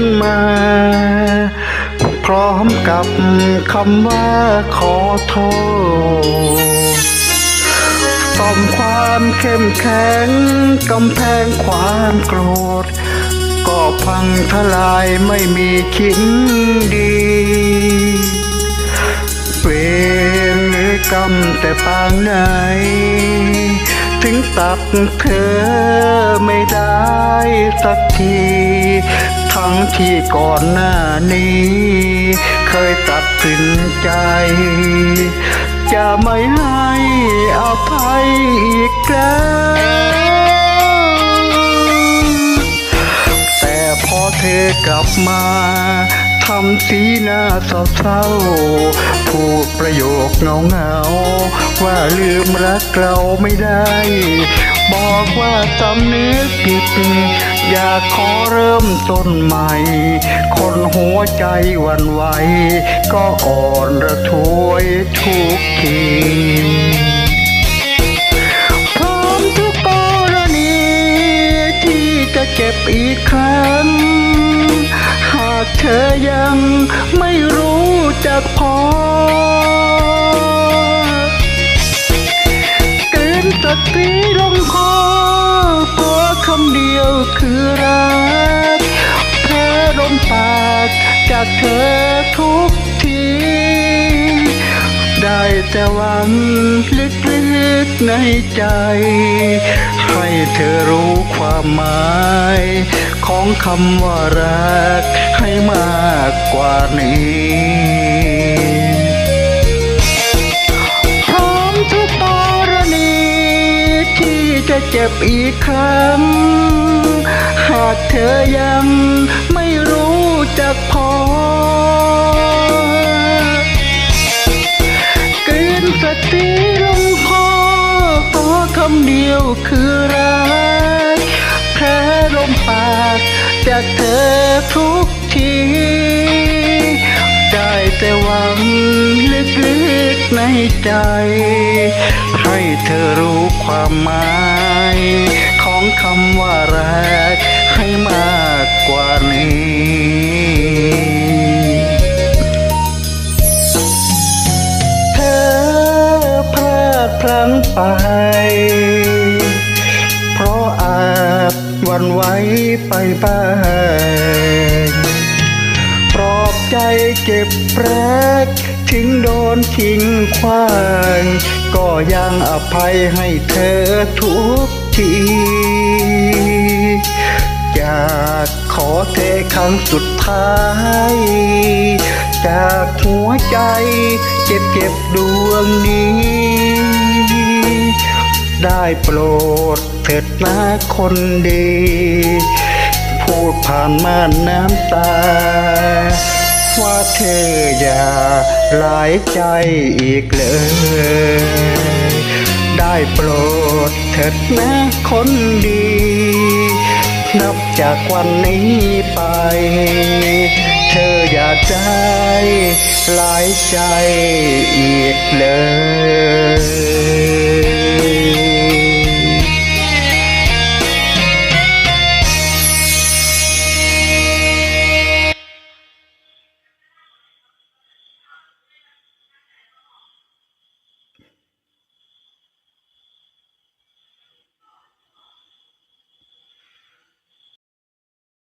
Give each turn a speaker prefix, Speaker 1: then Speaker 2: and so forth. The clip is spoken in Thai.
Speaker 1: นมา พร้อมกับคำว่าขอโทษซ่อมความเข้มแข็งกำแพงความโกรธ ก็พังทลายไม่มีชิ้นดีเวรหรือกรรมแต่ปางไหน ถึงตัดเธอไม่ได้สักที ทั้งที่ก่อนหน้านี้ เคยตัดสินใจ จะไม่ให้อภัยอีกแล้วแต่พอเธอกลับมาทำสีหน้าเศร้าๆพูดประโยคเงาเงาๆว่าลืมรักเราไม่ได้ บอกว่าสำนึกผิด อยากขอเริ่มต้นใหม่ คนหัวใจวันไหว ก็อ่อนระทวยทุกทีพร้อมทุกกรณีที่จะเจ็บอีกครั้ง หากเธอยังไม่รู้จักพอเกินสักทีลงคอ คำเดียวคือรักแพ้ลมปากจากเธอทุกที ได้แต่หวังลึกๆในใจ ให้เธอรู้ความหมาย ของคำว่ารักให้มากกว่านี้ จะเจ็บอีกครั้ง หากเธอยังไม่รู้จักพอเกินสติลงคอขอคำเดียวคือรักแพ้ลมปากจากเธอทุก ใจ ให้เธอรู้ความหมาย ของคำว่ารักให้มากกว่านี้เธอพลาดพลั้งไป เพราะอาจวันไหวไปบ้างปลอบใจเจ็บแรก ถึงโดนทิ้งขว้าง ก็ยังอภัยให้เธอทุกทีอยากขอเทครั้งสุดท้าย จากหัวใจเจ็บเก็บดวงนี้ ได้โปรดเถิดนะคนดี พูดผ่านม่านน้ำตา ว่าเธออย่าหลายใจอีกเลย ได้โปรดเถิดนะคนดี นับจากวันนี้ไป เธออย่าใจหลายใจอีกเลย